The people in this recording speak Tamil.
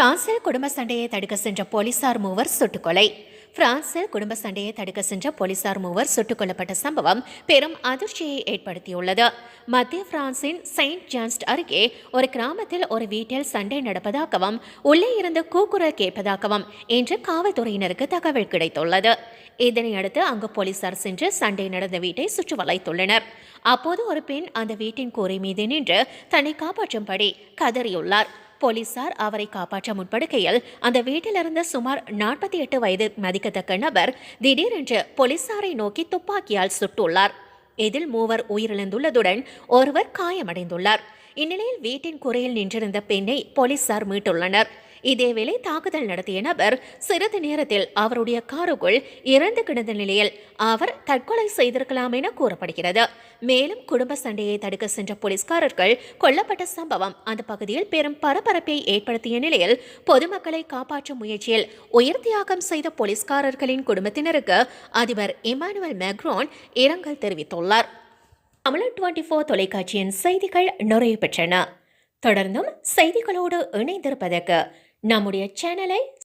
பிரான்சில் குடும்ப சண்டையை தடுக்க சென்ற போலீசார் மூவர் சுட்டுக்கொலை. பிரான்சில் குடும்ப சண்டையை தடுக்க சென்ற போலீசார் மூவர் சுட்டுக் கொல்லப்பட்ட சம்பவம் பெரும் அதிர்ச்சியை ஏற்படுத்தியுள்ளது. மத்திய பிரான்சின் செயின்ட் ஜான்ஸ்ட் அருகே ஒரு கிராமத்தில் ஒரு வீட்டில் சண்டை நடப்பதாகவும் உள்ளே இருந்து கூக்குரல் கேட்பதாகவும் இன்று காவல்துறையினருக்கு தகவல் கிடைத்துள்ளது. இதனையடுத்து அங்கு போலீசார் சென்று சண்டை நடந்த வீட்டை சுற்றி வளைத்துள்ளனர் அப்போது ஒரு பெண் அந்த வீட்டின் கூரை மீது நின்று தன்னை காப்பாற்றும்படி கதறியுள்ளார். போலீசார் அவரை காப்பாற்ற முற்படுகையில் அந்த வீட்டிலிருந்த சுமார் நாற்பத்தி எட்டு வயது மதிக்கத்தக்க நபர் திடீரென்று போலீசாரை நோக்கி துப்பாக்கியால் சுட்டுள்ளார். இதில் மூவர் உயிரிழந்துள்ளதுடன் ஒருவர் காயமடைந்துள்ளார். இந்நிலையில் வீட்டின் குறையில் நின்றிருந்த பெண்ணை போலீசார் மீட்டுள்ளனர். இதேவேளை தாக்குதல் நடத்திய நபர் சிறிது நேரத்தில் அவருடைய காருக்குள் இறந்து கிடந்த நிலையில் அவர் தற்கொலை செய்திருக்கலாம் என கூறப்படுகிறது. மேலும் குடும்ப சண்டையை தடுக்க சென்ற போலீஸ்காரர்கள் கொல்லப்பட்ட சம்பவம் அந்த பகுதியில் பெரும் பரபரப்பை ஏற்படுத்திய நிலையில் பொதுமக்களை காப்பாற்றும் முயற்சியில் உயிர் தியாகம் செய்த போலீஸ்காரர்களின் குடும்பத்தினருக்கு அதிபர் இமானுவல் மேக்ரோன் இரங்கல் தெரிவித்துள்ளார். தமிழன் டுவெண்டி ஃபோர் தொலைக்காட்சியின் செய்திகள் நிறைவு பெற்றன. தொடர்ந்தும் செய்திகளோடு இணைந்திருப்பதற்கு நம்முடைய சேனலை